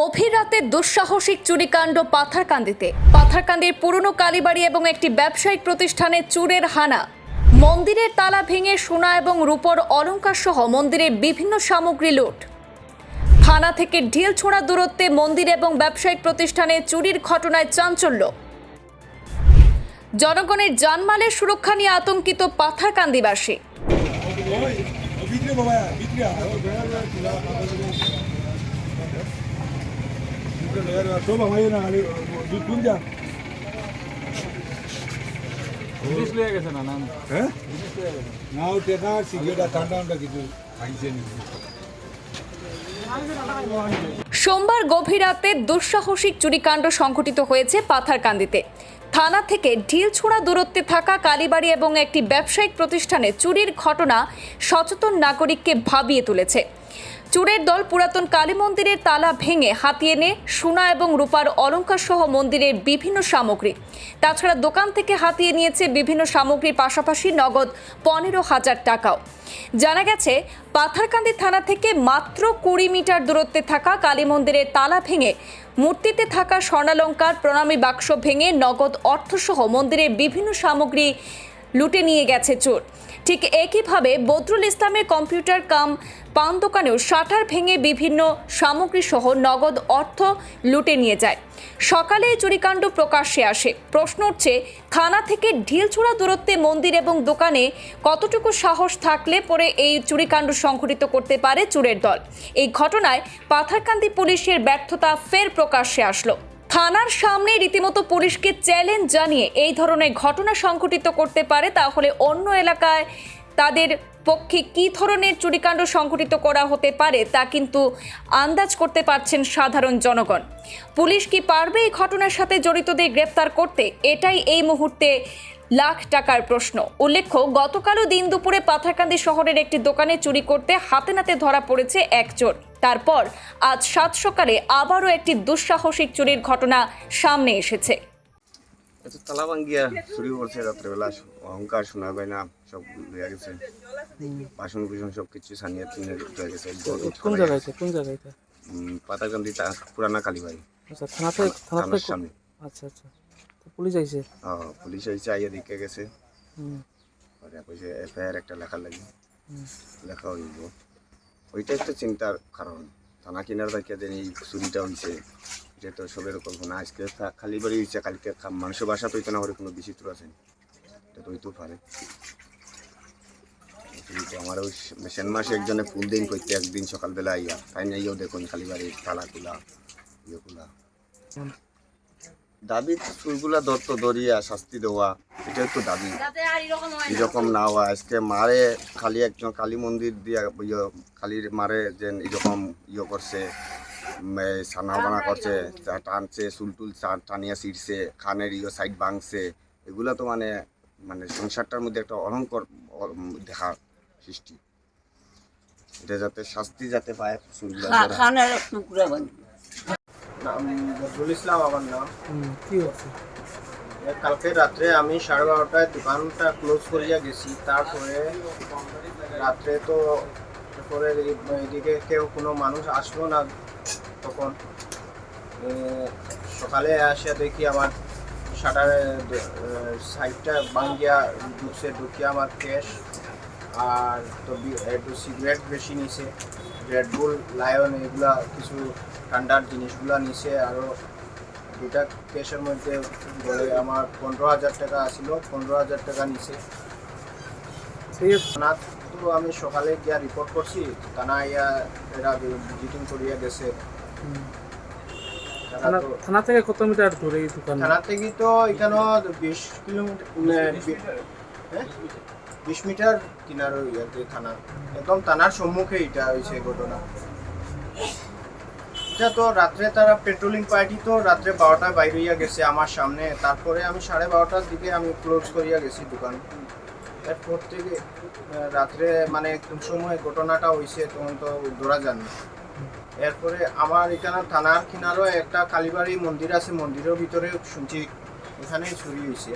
গভীর রাতে দুঃসাহসিক চুরিকাণ্ড পাথারকান্দিতে। পাথারকান্দির পুরনো কালীবাড়ি এবং একটি ব্যবসায়িক প্রতিষ্ঠানে চুরের হানা। মন্দিরের তালা ভেঙে সোনা এবং রূপর অলংকার সহ মন্দিরের বিভিন্ন সামগ্রী লুট। থানা থেকে ঢিল ছোড়া দূরত্বে মন্দির এবং ব্যবসায়িক প্রতিষ্ঠানে চুরির ঘটনায় চাঞ্চল্য। জনগণের জানমালের সুরক্ষা নিয়ে আতঙ্কিত পাথারকান্দিবাসী ভিতরে বাবা ভিতরে সব আমার না কোন যা পুলিশ লয়ে গেছে না নাম হ্যাঁ না ও সোমবার গভীর রাতে দুঃসাহসিক চুরিকাণ্ড সংঘটিত হয়েছে পাথারকান্দিতে। থানা থেকে ঢিল ছোড়া দূরত্বে থাকা কালীবাড়ি এবং একটি ব্যবসায়িক প্রতিষ্ঠানে চুরির ঘটনা সচেতন নাগরিককে ভাবিয়ে তুলেছে। চুরের দল পুরাতন কালী মন্দিরের তালা ভেঙে হাতিয়ে এনে সোনা এবং রূপার অলংকার সহ মন্দিরের বিভিন্ন সামগ্রী। তাছাড়া দোকান থেকে হাতিয়ে নিয়েছে বিভিন্ন সামগ্রীর পাশাপাশি নগদ পনেরো হাজার টাকাও। জানা গেছে, পাথারকান্দি থানা থেকে মাত্র কুড়ি মিটার দূরত্বে থাকা কালী মন্দিরের তালা ভেঙে মূর্তিতে থাকা স্বর্ণালঙ্কার প্রণামী বাক্স ভেঙে নগদ অর্থসহ মন্দিরের বিভিন্ন সামগ্রী লুটে নিয়ে গেছে চোর। ঠিক একইভাবে বদরুল ইসলামের কম্পিউটার কাম, পান দোকানেও শাটার ভেঙে বিভিন্ন সামগ্রী সহ নগদ অর্থ লুটে নিয়ে যায়। সকালে চুরিকাণ্ড প্রকাশ্যে আসে। প্রশ্ন উঠছে, থানা থেকে ঢিলছোড়া দূরত্বে মন্দির এবং দোকানে কতটুকু সাহস থাকলে পরে এই চুরিকাণ্ড সংঘটিত করতে পারে চোরের দল? এই ঘটনায় পাথারকান্দি পুলিশের ব্যর্থতা ফের প্রকাশ্যে আসলো। থানার সামনে রীতিমতো পুলিশকে চ্যালেঞ্জ জানিয়ে এই ধরনের ঘটনা সংঘটিত করতে পারে, তাহলে অন্য এলাকায় তাদের পক্ষে কী ধরনের চুরিকাণ্ড সংঘটিত করা হতে পারে, তা কিন্তু আন্দাজ করতে পারছেন সাধারণ জনগণ। পুলিশ কি পারবে এই ঘটনার সাথে জড়িতদের গ্রেপ্তার করতে? এটাই এই মুহূর্তে লাখ টাকার প্রশ্ন। উল্লেখ্য গতকালও দিন দুপুরে পাথারকান্দি শহরের একটি দোকানে চুরি করতে হাতে নাতে ধরা পড়েছে এক চোর। তারপর আজ সাত সকালে আবারও একটি দুঃসাহসিক চুরির ঘটনা সামনে এসেছে। তালা ভাঙ্গিয়া চুরি করছে রাত্রেবেলা অহংকার শোনা গয়না সব লইয়া গেছে। বাসন কুসন সব কিছু সানিয়া তিনে হয়ে গেছে কোন জায়গায় কোন জায়গায় পাতাকান্দি পুরানা কালীবাড়ি আচ্ছা থানাতে থানার থানাতে সামনে। আচ্ছা আচ্ছা। পুলিশ আইছে? আহ, পুলিশ এসে আইয়া দেখে গেছে। পরে কইছে এফআইআর একটা লেখা লাগি। লেখা হইব। ওইটাই তো চিন্তার কারণ। থানা কিনার দেখিয়া দেন এই চুরিটা হইছে। এটা তো সবের কল্পনা আজকে খালি বাড়ি হইছে কালকে মানুষের বাসা তো না করে কোনো বিচিত্র আছে। এটা তো হইতেও পারে। আমার ওই সেন মাসে একজনে ফুল দিন করতে একদিন সকালবেলা আইয়া তাই না ইয়েও দেখুন খালি বাড়ির তালা খুলা ইয়ে খুলা দাবি তো চুরগুলা ধরত ধরিয়া শাস্তি দেওয়া এটাই তো দাবি। এরকম না। হওয়া আজকে মারে খালি একজন কালী মন্দির দিয়া ইয়ে কালীর মারে যে এরকম ইয়ে করছে এই বানা করছে টানছে চুল টুল টানিয়া ছিঁড়ছে খানের ইয়ে সাইড ভাঙছে এগুলা তো মানে মানে সংসারটার মধ্যে একটা অলঙ্কর দেখা সৃষ্টি। এটা যাতে শাস্তি যাতে পায় চুলগুলা খানের টুকরা নাম বদরুল ইসলাম আমার নাম। কি হচ্ছে? কালকে রাত্রে আমি সাড়ে বারোটায় দোকানটা ক্লোজ করিয়া গেছি। তারপরে রাত্রে তো তারপরে এদিকে কেউ কোনো মানুষ আসলো না তখন। সকালে আসে দেখি আমার শাটারে সাইডটা ভাঙ্গিয়া ঢুকছে ঢুকিয়া আমার ক্যাশ আর তো একটু সিগারেট বেশি নিছে। রেডবুল লায়ন এগুলা কিছু ঠান্ডার জিনিসগুলা নিছে আরও দুটা কেসের মধ্যে বলে আমার পনেরো হাজার টাকা আসিল পনেরো হাজার টাকা নিছে সেই থানা তো আমি সকালে গিয়া রিপোর্ট করছি থানা ইয়া এরা ভিজিটিং করিয়া গেছে। থানা থেকে কত মিটার দূরে এই দোকান? থানা থেকে তো এখানে বিশ কিলোমিটার হ্যাঁ? বিশ মিটার কিনার ইয়াতে থানা। একদম থানার সম্মুখে এটা হয়েছে ঘটনা। এটা তো, রাত্রে তারা পেট্রোলিং পার্টি তো, রাত্রে বারোটায় বাইর হইয়া গেছে আমার সামনে। তারপরে আমি সাড়ে বারোটার দিকে আমি ক্লোজ করিয়া গেছি দোকান। এরপর থেকে রাত্রে মানে কোন সময় ঘটনাটা হয়েছে তখন তো ধরা যাননি এরপরে আমার এখানে থানার কিনারও একটা কালীবাড়ি মন্দির আছে, মন্দিরের ভিতরে শুনছি, এখানেই চুরি হয়েছে